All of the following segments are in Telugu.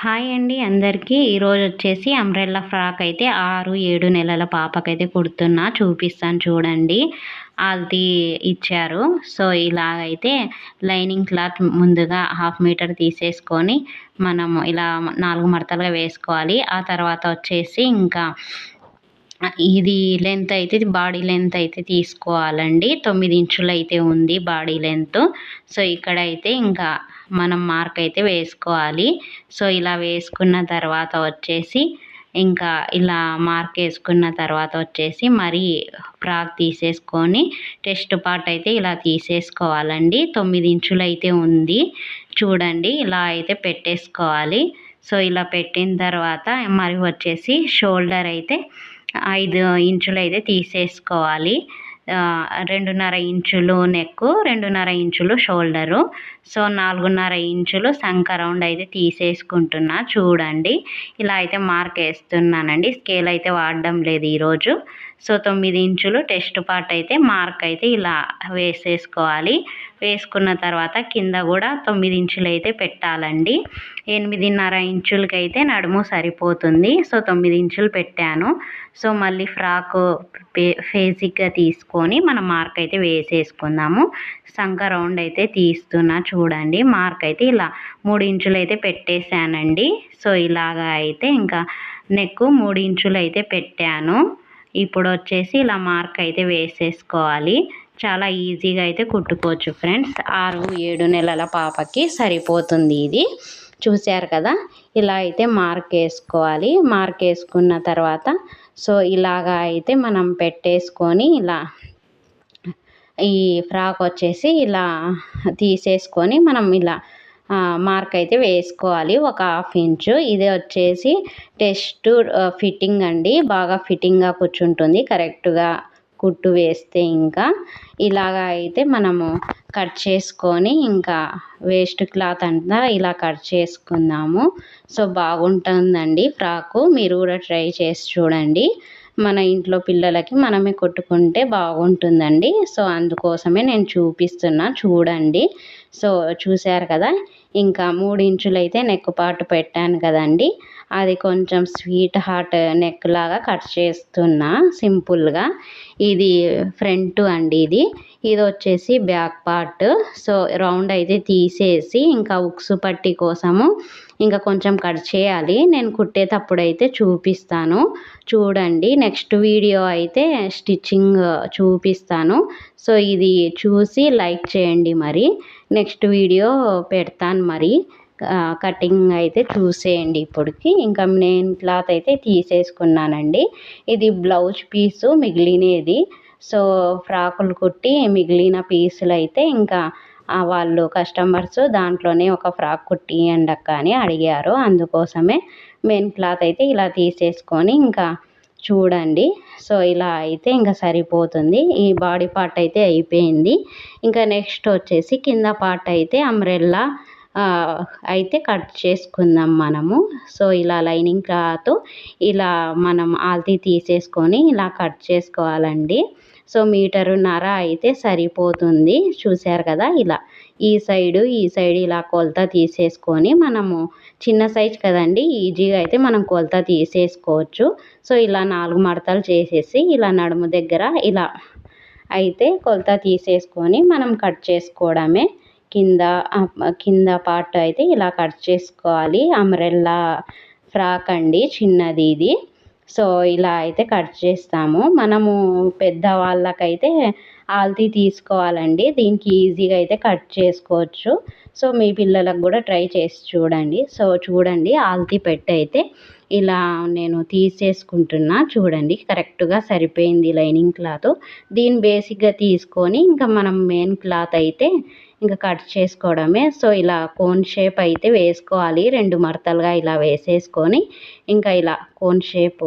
హాయ్ అండి అందరికీ. ఈరోజు వచ్చేసి అంబ్రెల్లా ఫ్రాక్ అయితే ఆరు ఏడు నెలల పాపకైతే కుడుతున్నా. చూపిస్తాను చూడండి. అది ఇచ్చారు. సో ఇలాగైతే లైనింగ్ క్లాత్ ముందుగా హాఫ్ మీటర్ తీసేసుకొని మనము ఇలా నాలుగు మడతలుగా వేసుకోవాలి. ఆ తర్వాత వచ్చేసి ఇంకా ఇది లెంత్ అయితే బాడీ లెంత్ అయితే తీసుకోవాలండి. తొమ్మిది ఇంచులు అయితే ఉంది బాడీ లెంత్ సో ఇక్కడైతే ఇంకా మనం మార్క్ అయితే వేసుకోవాలి. సో ఇలా వేసుకున్న తర్వాత వచ్చేసి ఇంకా ఇలా మార్క్ వేసుకున్న తర్వాత వచ్చేసి మరి ఫ్రాక్ తీసేసుకొని టెస్ట్ పార్ట్ అయితే ఇలా తీసేసుకోవాలండి. తొమ్మిది ఇంచులు అయితే ఉంది. చూడండి ఇలా అయితే పెట్టేసుకోవాలి. సో ఇలా పెట్టిన తర్వాత మరి వచ్చేసి షోల్డర్ అయితే ఐదు ఇంచులు అయితే తీసేసుకోవాలి. రెండున్నర ఇంచులు నెక్ రెండున్నర ఇంచులు షోల్డరు సో నాలుగున్నర ఇంచులు సంఖ రౌండ్ అయితే తీసేసుకుంటున్నా చూడండి. ఇలా అయితే మార్క్ వేస్తున్నానండి. స్కేల్ అయితే వాడడం లేదు ఈరోజు. సో తొమ్మిది ఇంచులు టెస్ట్ పార్ట్ అయితే మార్క్ అయితే ఇలా వేసేసుకోవాలి. వేసుకున్న తర్వాత కింద కూడా తొమ్మిది ఇంచులు అయితే పెట్టాలండి. ఎనిమిదిన్నర ఇంచులకైతే నడుము సరిపోతుంది. సో తొమ్మిది ఇంచులు పెట్టాను. సో మళ్ళీ ఫ్రాక్ ఫేసిక్గా తీసుకొని మనం మార్క్ అయితే వేసేసుకుందాము. సంఖ రౌండ్ అయితే తీస్తున్నా చూడండి. మార్క్ అయితే ఇలా మూడు ఇంచులు అయితే పెట్టేశానండి. సో ఇలాగా అయితే ఇంకా నెక్ మూడు ఇంచులు అయితే పెట్టాను. ఇప్పుడు వచ్చేసి ఇలా మార్క్ అయితే వేసేసుకోవాలి. చాలా ఈజీగా అయితే కుట్టుకోవచ్చు ఫ్రెండ్స్. ఆరు ఏడు నెలల పాపకి సరిపోతుంది ఇది. చూశారు కదా? ఇలా అయితే మార్క్ వేసుకోవాలి. మార్క్ వేసుకున్న తర్వాత సో ఇలాగా అయితే మనం పెట్టేసుకొని ఇలా ఈ ఫ్రాక్ వచ్చేసి ఇలా తీసేసుకొని మనం ఇలా మార్క్ అయితే వేసుకోవాలి. ఒక హాఫ్ ఇంచు. ఇది వచ్చేసి టెస్ట్ ఫిట్టింగ్ అండి. బాగా ఫిట్టింగ్గా కూర్చుంటుంది. కరెక్ట్గా కుట్టు వేస్తే ఇంకా. ఇలాగా అయితే మనము కట్ చేసుకొని ఇంకా వేస్ట్ క్లాత్ అంతా ఇలా కట్ చేసుకుందాము. సో బాగుంటుందండి ఫ్రాకు. మీరు కూడా ట్రై చేసి చూడండి. మన ఇంట్లో పిల్లలకి మనమే కొట్టుకుంటే బాగుంటుందండి. సో అందుకోసమే నేను చూపిస్తున్నా. చూడండి. సో చూశారు కదా? ఇంకా మూడు ఇంచులు అయితే నెక్ పాటు పెట్టాను కదండి. అది కొంచెం స్వీట్ హార్ట్ నెక్ లాగా కట్ చేస్తున్నా సింపుల్గా. ఇది ఫ్రంట్ అండి ఇది. ఇది వచ్చేసి బ్యాక్ పార్ట్. సో రౌండ్ అయితే తీసేసి ఇంకా ఉక్సు పట్టి కోసము ఇంకా కొంచెం కట్ చేయాలి. నేను కుట్టేటప్పుడు అయితే చూపిస్తాను. చూడండి నెక్స్ట్ వీడియో అయితే స్టిచ్చింగ్ చూపిస్తాను. సో ఇది చూసి లైక్ చేయండి మరి. నెక్స్ట్ వీడియో పెడతాను మరి. కటింగ్ అయితే చూసేయండి ఇప్పటికి. ఇంకా నేను క్లాత్ అయితే తీసేసుకున్నానండి. ఇది బ్లౌజ్ పీసు మిగిలినది. సో ఫ్రాకులు కుట్టి మిగిలిన పీసులు అయితే ఇంకా వాళ్ళు కస్టమర్స్ దాంట్లోనే ఒక ఫ్రాక్ కుట్టియండి అక్క అని అడిగారు. అందుకోసమే మెయిన్ క్లాత్ అయితే ఇలా తీసేసుకొని ఇంకా చూడండి. సో ఇలా అయితే ఇంకా సరిపోతుంది. ఈ బాడీ పార్ట్ అయితే అయిపోయింది. ఇంకా నెక్స్ట్ వచ్చేసి కింద పార్ట్ అయితే అంబ్రెల్లా అయితే కట్ చేసుకుందాం మనము. సో ఇలా లైనింగ్ క్లాత్ ఇలా మనం ఆల్తీ తీసేసుకొని ఇలా కట్ చేసుకోవాలండి. సో మీటరున్నర అయితే సరిపోతుంది. చూశారు కదా ఇలా. ఈ సైడు ఈ సైడ్ ఇలా కొలత తీసేసుకొని మనము చిన్న సైజ్ కదండి ఈజీగా అయితే మనం కొలత తీసేసుకోవచ్చు. సో ఇలా నాలుగు మడతలు చేసేసి ఇలా నడుము దగ్గర ఇలా అయితే కొలత తీసేసుకొని మనం కట్ చేసుకోవడమే. కింద కింద పార్ట్ అయితే ఇలా కట్ చేసుకోవాలి. అంబ్రెల్లా ఫ్రాక్ అండి చిన్నది ఇది. సో ఇలా అయితే కట్ చేస్తాము. మనము పెద్దవాళ్ళకైతే ఆల్తీ తీసుకోవాలండి. దీనికి ఈజీగా అయితే కట్ చేసుకోవచ్చు. సో మీ పిల్లలకు కూడా ట్రై చేసి చూడండి. సో చూడండి ఆల్తీ పెట్టి అయితే ఇలా నేను తీసేసుకుంటున్నా. చూడండి కరెక్ట్గా సరిపోయింది లైనింగ్ క్లాత్. దీన్ని బేసిక్గా తీసుకొని ఇంకా మనం మెయిన్ క్లాత్ అయితే ఇంకా కట్ చేసుకోవడమే. సో ఇలా కోన్ షేప్ అయితే వేసుకోవాలి. రెండు మడతలుగా ఇలా వేసేసుకొని ఇంకా ఇలా కోన్ షేప్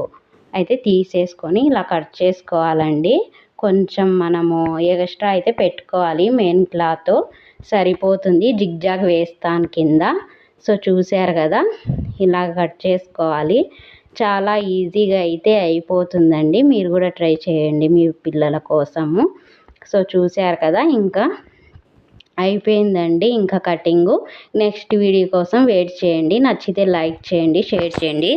అయితే తీసేసుకొని ఇలా కట్ చేసుకోవాలండి. కొంచెం మనము ఎక్స్ట్రా అయితే పెట్టుకోవాలి మెయిన్ క్లాత్. సరిపోతుంది. జిగ్జాగ్ వేస్తాను కింద. సో చూశారు కదా? ఇలా కట్ చేసుకోవాలి. చాలా ఈజీగా అయితే అయిపోతుందండి. మీరు కూడా ట్రై చేయండి మీ పిల్లల కోసము. సో చూశారు కదా? ఇంకా అయిపోయిందండి. ఇంకా కటింగు. నెక్స్ట్ వీడియో కోసం వెయిట్ చేయండి. నచ్చితే లైక్ చేయండి షేర్ చేయండి.